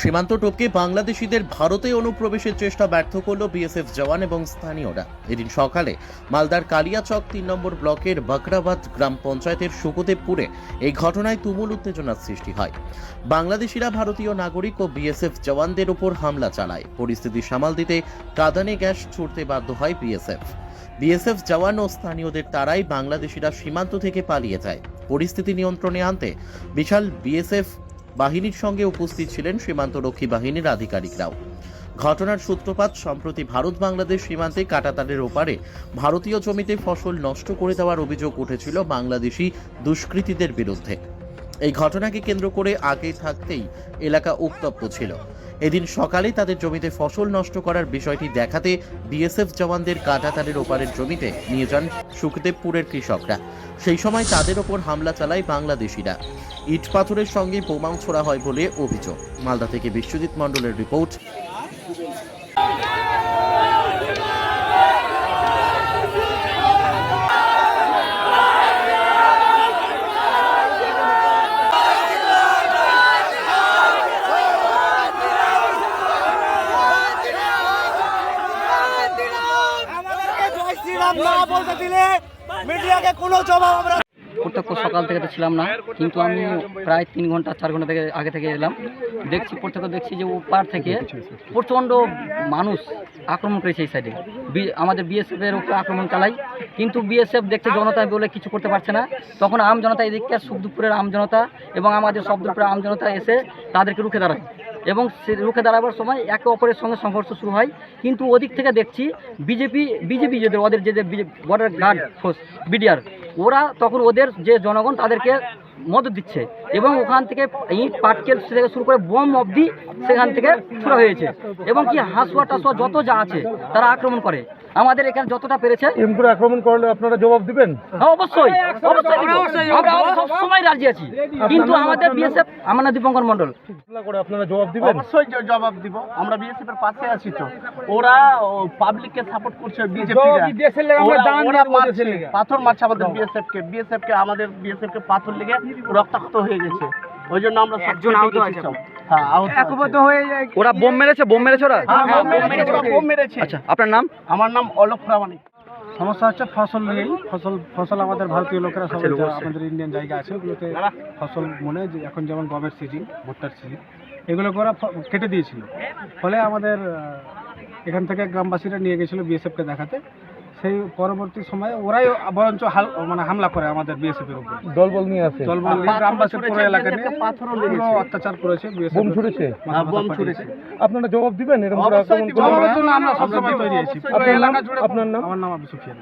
সীমান্ত টপকে বাংলাদেশিদের ভারতে অনুপ্রবেশের চেষ্টা ব্যর্থ করল বিএসএফ জওয়ান এবং স্থানীয়রা। এদিন সকালে মালদার কালিয়াচক তিন নম্বর ব্লকের বাকরাবাদ গ্রাম পঞ্চায়েতের সুকদেবপুরে এই ঘটনায় তুমুল উত্তেজনার সৃষ্টি হয়। বাংলাদেশিরা ভারতীয় নাগরিক ও বিএসএফ জওয়ানদের উপর হামলা চালায়। পরিস্থিতি সামাল দিতে কাঁদানে গ্যাস ছুড়তে বাধ্য হয় বিএসএফ। বিএসএফ জওয়ান ও স্থানীয়দের তারাই বাংলাদেশিরা সীমান্ত থেকে পালিয়ে যায়। পরিস্থিতি নিয়ন্ত্রণে আনতে বিশাল বিএসএফ বাহিনীর সঙ্গে উপস্থিত ছিলেন সীমান্তরক্ষী বাহিনীর আধিকারিকরাও। ঘটনার সূত্রপাত, সম্প্রতি ভারত বাংলাদেশ সীমান্তে কাটাতারের ওপারে ভারতীয় জমিতে ফসল নষ্ট করে দেওয়ার অভিযোগ উঠেছিল বাংলাদেশি দুষ্কৃতীদের বিরুদ্ধে। এই ঘটনাকে কেন্দ্র করে আগে থাকতেই এলাকা উত্তপ্ত ছিল। এদিন সকালে তাদের জমিতে ফসল নষ্ট করার বিষয়টি দেখাতে বিএসএফ জওয়ানদের কাটাতারের ওপারের জমিতে নিয়ে যান সুখদেবপুরের কৃষকরা। সেই সময় তাদের ওপর হামলা চালায় বাংলাদেশিরা। ইট পাথরের সঙ্গে বোমাও ছোড়া হয় বলে অভিযোগ। মালদা থেকে বিশ্বজিৎ মণ্ডলের রিপোর্ট। শ্রীরাম না বলতে দিলে মিডিয়াকে কোনো জবাব আমরা প্রত্যক্ষ সকাল থেকে তো ছিলাম না, কিন্তু আমি প্রায় তিন ঘণ্টা, চার ঘণ্টা থেকে আগে থেকে এলাম। দেখছি, প্রত্যক্ষ দেখছি যে ওপার থেকে প্রচণ্ড মানুষ আক্রমণ করেছে এই সাইডে আমাদের বিএসএফ এর উপরে আক্রমণ চালাই কিন্তু বিএসএফ দেখছে জনতা বলে কিছু করতে পারছে না। তখন আম জনতা এদিকে সুখদুপুরের আম জনতা এবং আমাদের সবদুপুরের আম জনতা এসে তাদেরকে রুখে দাঁড়ায়। এবং রুখে দাঁড়াবার সময় একে অপরের সঙ্গে সংঘর্ষ শুরু হয়। কিন্তু ওদিক থেকে দেখছি বিজেপি বিজেপি যে ওদের যে বর্ডার গার্ড ফোর্স বিডিআর ওরা তখন ওদের যে জনগণ তাদেরকে মদত দিচ্ছে এবং ওখান থেকে ইট, পাটকেল থেকে শুরু করে বোম অবধি সেখান থেকে ছোড়া হয়েছে। এবং কি হাঁসুয়া টাসুয়া যত যা আছে তারা আক্রমণ করে। আমাদের এখানে যতটা পেরেছে এরকম করে আক্রমণ করলে আপনারা জবাব দিবেন? হ্যাঁ, অবশ্যই অবশ্যই দিব। আমরা সবসময় রাজি আছি। কিন্তু আমাদের বিএসএফ আমার দীপঙ্কর মণ্ডল। করে আপনারা জবাব দিবেন? অবশ্যই জবাব দিব। আমরা বিএসএফ এর পাশে আছি তো। ওরা পাবলিককে সাপোর্ট করছে বিজেপি পাথর মারছে আমাদের বিএসএফ কে। বিএসএফ কে আমাদের বিএসএফ কে পাথর লেগে রক্তাক্ত হয়ে গেছে। ওই জন্য আমরা একজন আহত আছে হ্যাঁ একবদ্ধ হয়ে ওরা বোম মেরেছে বোম মেরেছে ওরা? বোম মেরেছে ওরা বোম মেরেছে। আচ্ছা আপনার নাম? আমার নাম অলোক প্রামাণিক। সমস্যা হচ্ছে ফসল নিয়েই ফসল ফসল আমাদের ভারতীয় লোকেরা সবাই আমাদের ইন্ডিয়ান জায়গা আছে ওগুলোতে ফসল মনে যে এখন যেমন গমের সিজন ভুট্টার সিজন এগুলো করা ফ- কেটে দিয়েছিল। ফলে আমাদের এখান থেকে গ্রামবাসীরা নিয়ে গেছিল বিএসএফকে দেখাতে। সেই পরবর্তী সময়ে ওরাই বরঞ্চ হাল- মানে হামলা করে আমাদের বিএসএফ এর উপর। দলবল নিয়ে আসে দলবল নিয়ে গ্রামবাসীর পুরো এলাকা নিয়ে পাথরও পুরো লেগেছে। অত্যাচার করেছে বিএসএফ বোম ছুড়েছে? হ্যাঁ, বোম ছুড়েছে। আপনারা জবাব দিবেন এরকম করে আক্রমণ করার করলে? জন্য আমরা সবসময় তৈরি আছি আপনার নাম? এলাকা জুড়ে আপনার নাম? আমার নাম আবু সুফিয়ান।